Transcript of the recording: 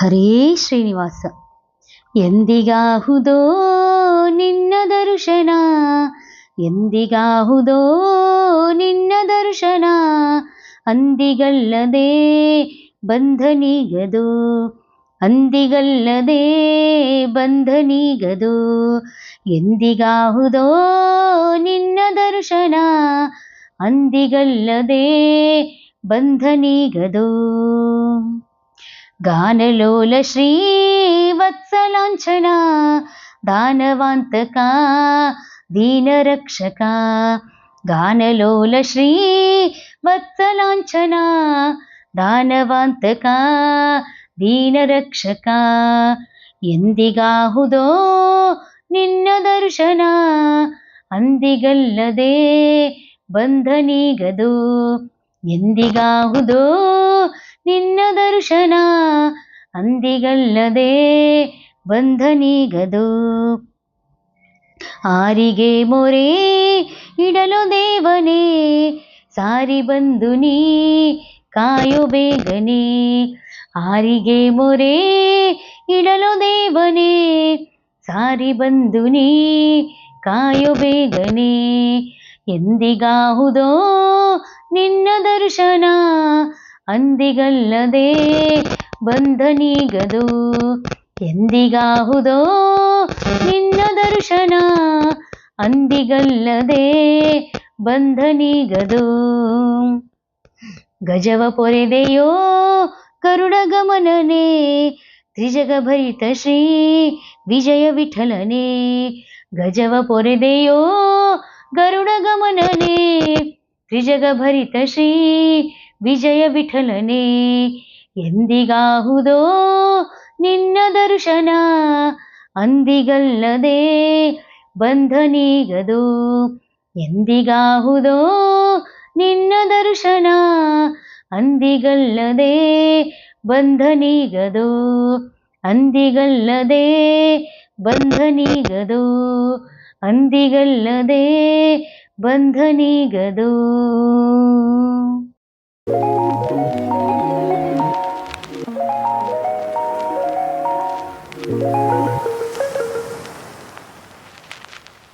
ಹರೇ ಶ್ರೀನಿವಾಸ. ಎಂದಿಗಾಹುದೋ ನಿನ್ನ ದರ್ಶನ? ಎಂದಿಗಾಹುದೋ ನಿನ್ನ ದರ್ಶನ? ಅಂದಿಗಲ್ಲದೆ ಬಂಧನಿಗದು? ಅಂದಿಗಲ್ಲದೆ ಬಂಧನಿಗದು? ಎಂದಿಗಾಹುದೋ ನಿನ್ನ ದರ್ಶನ? ಅಂದಿಗಲ್ಲದೆ ಬಂಧನಿಗದು? ಗಾನಲೋಲ ಶ್ರೀ ವತ್ಸಲಾಂಛನ ದಾನವಾಂತಕ ದೀನರಕ್ಷಕ ಗಾನಲೋಲ ಶ್ರೀ ವತ್ಸಲಾಂಛನ ದಾನವಾಂತಕ ದೀನರಕ್ಷಕ ಎಂದಿಗಾಹುದೋ ನಿನ್ನ ದರ್ಶನ ಅಂದಿಗಲ್ಲದೆ ಬಂಧನಿಗದು ಎಂದಿಗಾಹುದೋ ನಿನ್ನ ದರ್ಶನ ಅಂದಿಗಲ್ಲದೆ ಬಂಧನಿಗದು ಆರಿಗೆ ಮೊರೆ ಇಡಲು ದೇವನೇ, ಸಾರಿ ಬಂದು ನೀ ಕಾಯು ಬೇಗನೆ. ಆರಿಗೆ ಮೊರೆ ಇಡಲು ದೇವನೇ, ಸಾರಿ ಬಂದು ನೀ ಕಾಯು ಬೇಗನೆ. ಎಂದಿಗಾಹುದೋ ನಿನ್ನ ದರ್ಶನ ಅಂದಿಗಲ್ಲದೆ ಬಂಧನಿಗದು ಎಂದಿಗಾಹುದೋ ನಿನ್ನ ದರ್ಶನ. ಅಂದಿಗಲ್ಲದೆ ಬಂಧನಿಗದು ಗಜವ ಪೊರೆದೆಯೋ ಕರುಣ ಗಮನನೆ ತ್ರಿಜಗ ಭರಿತ ಶ್ರೀ ವಿಜಯ ವಿಠಲನೆ. ಗಜವ ಪೊರೆದೆಯೋ ಗರುಡ ಗಮನನೇ ತ್ರಿಜಗ ಭರಿತ ಶ್ರೀ ವಿಜಯ ವಿಠಲನೇ ಎಂದಿಗಾಹುದೋ ನಿನ್ನ ದರ್ಶನ ಅಂದಿಗಲ್ಲದೆ ಬಂಧನೀಗದು ಎಂದಿಗಾಹುದೋ ನಿನ್ನ ದರ್ಶನ ಅಂದಿಗಲ್ಲದೆ ಬಂಧನೀಗದು ಅಂದಿಗಲ್ಲದೆ ಬಂಧನೀಗದು ಅಂದಿಗಲ್ಲದೆ ಬಂಧನಿಗದು. Thank you.